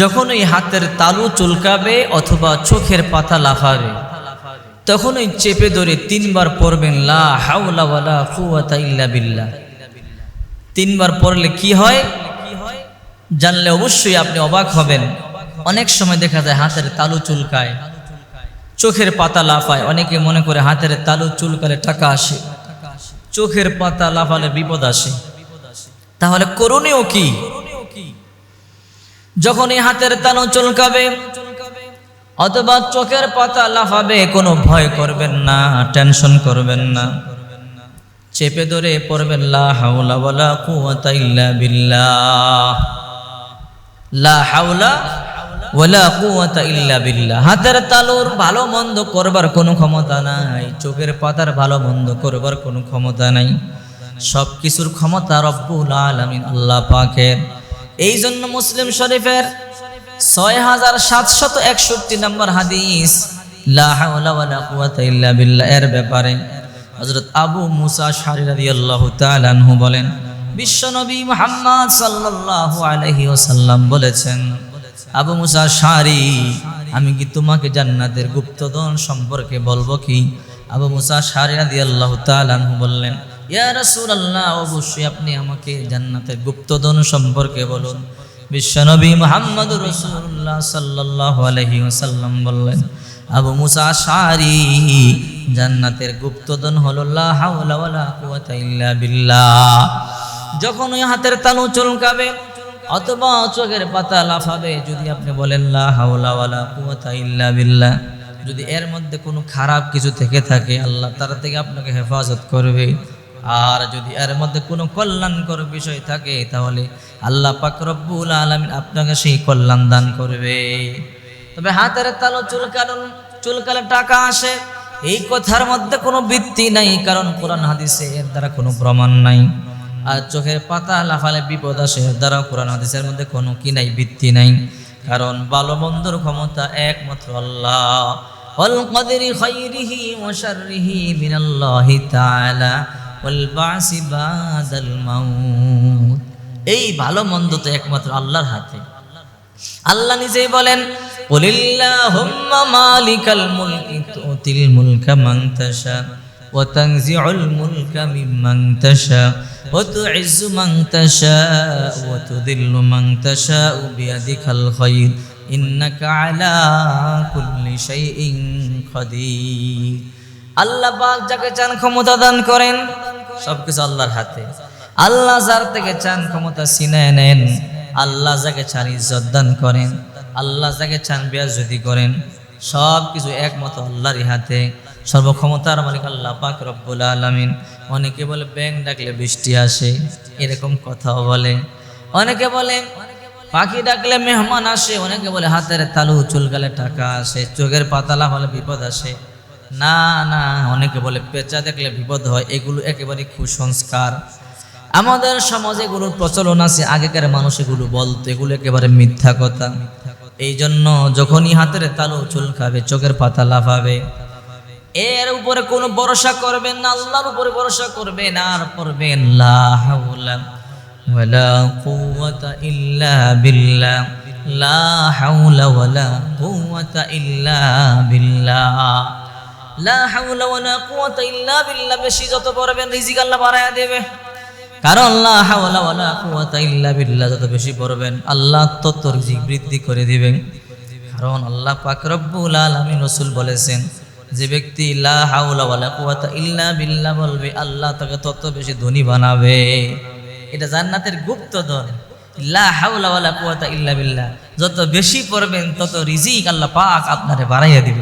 যখন ওই হাতের তালু চুলকাবে অথবা চোখের পাতা লাফাবে, তখন ওই চেপে ধরে তিনবার পড়বেন, লা ইল্লা তিনবার পড়লে কি হয়? জানলে অবশ্যই আপনি অবাক হবেন। অনেক সময় দেখা যায় হাতের তালু চুলকায়, চোখের পাতা লাফায়। অনেকে মনে করে হাতের তালু চুলকালে টাকা আসে, চোখের পাতা লাফালে বিপদ আসে। তাহলে করণীয় কি? যখন এই হাতের তালু চুলকাবে, অথবা চোখের পাতা লাফাবে, কোনো ভয় করবেন না, টেনশন করবেন না। চেপে ধরে পড়বেন, লা হাওলা ওয়ালা কুওয়াতা ইল্লা বিল্লাহ। লা হাওলা ইল্লা হাতের তালুর ভালো মন্দ করবার কোনো ক্ষমতা নাই, চোখের পাতার ভালো মন্দ করবার কোনো ক্ষমতা নাই। সব কিছুর ক্ষমতা রব্বুল আলামিন আল্লাহ পাকের। এই জন্য মুসলিম শরীফের ছয় হাজার সাতশত একষট্টি নম্বর হাদিস এর ব্যাপারে হযরত আবু মুসা আনহু বলেন বিশ্বনবী মুহাম্মদ সাল্লাল্লাহু আলাইহি ওয়াসাল্লাম বলেছেন, আবু মুসা শারি আমি কি তোমাকে জান্নাতের গুপ্তধন সম্পর্কে বলব কি? আবু মুসা শারি রাদিয়াল্লাহু তাআলা আনহু বললেন ইয়া রাসূলুল্লাহ, অবশ্যই আপনি আমাকে জান্নাতের গুপ্তধন সম্পর্কে বলুন। বিশ্বনবী মুহাম্মদ রাসূলুল্লাহ সাল্লাল্লাহু আলাইহি ওয়াসাল্লাম বললেন, আবু মুসা শারি, জান্নাতের গুপ্তধন ইল্লা বিল্লাহ। যখন ওই হাতের তালু চুলকাবে, অথবা চোখের পাতা লাফাবে, যদি আপনি বলেন লা হাওলা ওয়ালা কুওয়াতা ইল্লা বিল্লাহ, যদি এর মধ্যে কোনো খারাপ কিছু থেকে থাকে, আল্লাহ তার থেকে আপনাকে হেফাজত করবে। আর যদি এর মধ্যে কোনো কল্যাণকর বিষয় থাকে, তাহলে আল্লাহ পাক রব্বুল আলমিন আপনাকে সেই কল্যাণ দান করবে। তবে হাতের তালো চুলকালন চুলকালে টাকা আসে, এই কথার মধ্যে কোনো ভিত্তি নাই, কারণ কোরআন হাদিসে এর দ্বারা কোনো প্রমাণ নাই। আর চোখের পাতা লাফালে বিপদ আসে, এর দ্বারা কোরআন হাদিসের মধ্যে কোনো কি নাই, ভিত্তি নাই। কারণ ভালো বন্ধুর ক্ষমতা একমাত্র আল্লাহ। অলকদেরি খৈরিহি মশারিহি মিনাল্লাহি তাআলা। এই ভালো মন্দ তো একমাত্র আল্লাহর হাতে। আল্লাহ নিজেই বলেন মালিকাল মুলকি তুতিল মুলকা মান মুলকা মিম্মান তাশা, ওয়া তুইজ্জু মান তাশা, ওয়া তুদিল্লু মান তাশা বিয়াদিকাল খায়র ইন্নাকা আলা কুল্লি আল্লাহ পাক যাকে চান ক্ষমতা দান করেন, সবকিছু আল্লাহর হাতে। আল্লাহ যার থেকে চান ক্ষমতা ছিনায় নেন, আল্লাহ যাকে চান ইজ্জত দান করেন, আল্লাহ যাকে চান যদি করেন সব কিছু একমত আল্লাহরই হাতে। সর্বক্ষমতার মালিক আল্লাহ পাক রব্বুল আলমিন। অনেকে বলে, ব্যাং ডাকলে বৃষ্টি আসে। এরকম কথাও বলে। অনেকে বলে, পাখি ডাকলে মেহমান আসে। অনেকে বলে, হাতের তালু চুলকালে টাকা আসে। চোখের পাতালা হলে বিপদ আসে। না না, অনেকে বলে পেঁচা দেখলে বিপদ হয়, এগুলো একেবারে কুসংস্কার। আমাদের সমাজে এগুলোর প্রচলন আছে, আগেকার মানুষ এগুলো বলতো, এগুলো একেবারে মিথ্যা কথা। এই জন্য যখনই হাতের তালু চুলকাবে, চোখের পাতা লাফাবে, এর উপরে কোনো ভরসা করবেন না, আল্লাহর উপরে ভরসা করবেন, আর পড়বেন, লা হাওলা ওয়ালা কুওয়াতা ইল্লা বিল্লাহ, লা হাওলা ওয়ালা কুওয়াতা ইল্লা বিল্লাহ। লা ইল্লা বেশি যত দেবে। কারণ লা ইল্লা যত বেশি পড়বেন, আল্লাহ রিজিক বৃদ্ধি করে দিবেন। কারণ আল্লাহ পাক রব্বুল বলেছেন, যে ব্যক্তি লা ইল্লা বলবে, আল্লাহ তাকে তত বেশি ধনী বানাবে। এটা জান্নাতের লা হাওলা ওয়ালা কুওয়াতা ইল্লা বিল্লাহ, যত বেশি পড়বেন, তত রিজিক আল্লাহ পাক আপনারে বাড়াইয়া দিবে।